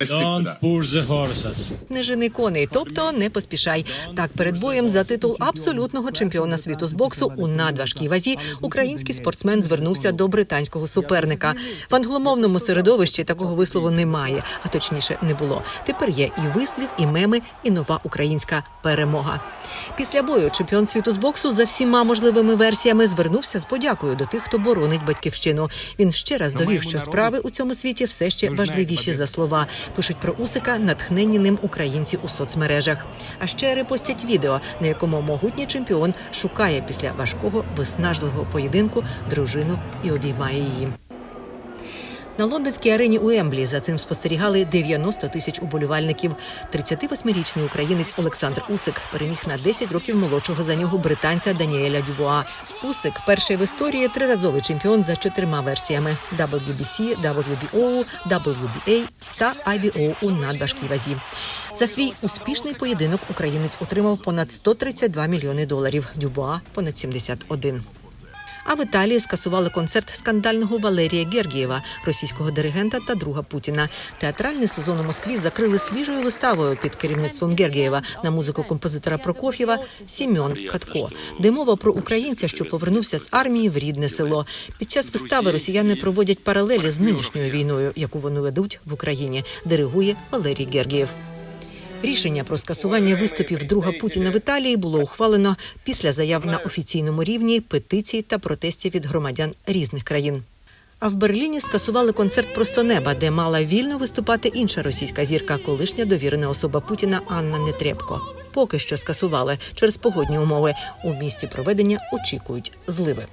Don't push the horses. Не жени коней, тобто не поспішай. Так перед боєм за титул абсолютного чемпіона світу з боксу у надважкій вазі український спортсмен звернувся до британського суперника. В англомовному середовищі такого вислову немає, а точніше не було. Тепер є і вислів, і меми, і нова українська перемога. Після бою чемпіон світу з боксу за всіма можливими версіями звернувся з подякою до тих, хто боронить батьківщину. Він ще раз довів, що справи у цьому світі все ще важливіші за слова. Пишуть про Усика натхнені ним українці у соцмережах. А ще репостять відео, на якому могутній чемпіон шукає після важкого виснажливого поєдинку дружину і обіймає її. На лондонській арені у Емблі за цим спостерігали 90 тисяч уболівальників. 38-річний українець Олександр Усик переміг на 10 років молодшого за нього британця Даніеля Дюбуа. Усик перший в історії триразовий чемпіон за чотирма версіями: WBC, WBO, WBA та IBO у надважкій вазі. За свій успішний поєдинок українець отримав понад 132 мільйони доларів. Дюбуа понад 71. А в Італії скасували концерт скандального Валерія Гергієва, російського диригента та друга Путіна. Театральний сезон у Москві закрили свіжою виставою під керівництвом Гергієва на музику композитора Прокоф'єва Сімьон Катко, де мова про українця, що повернувся з армії в рідне село. Під час вистави росіяни проводять паралелі з нинішньою війною, яку вони ведуть в Україні. Диригує Валерій Гергієв. Рішення про скасування виступів друга Путіна в Італії було ухвалено після заяв на офіційному рівні, петицій та протестів від громадян різних країн. А в Берліні скасували концерт Просто неба, де мала вільно виступати інша російська зірка, колишня довірена особа Путіна Анна Нетребко. Поки що скасували через погодні умови. У місті проведення очікують зливи.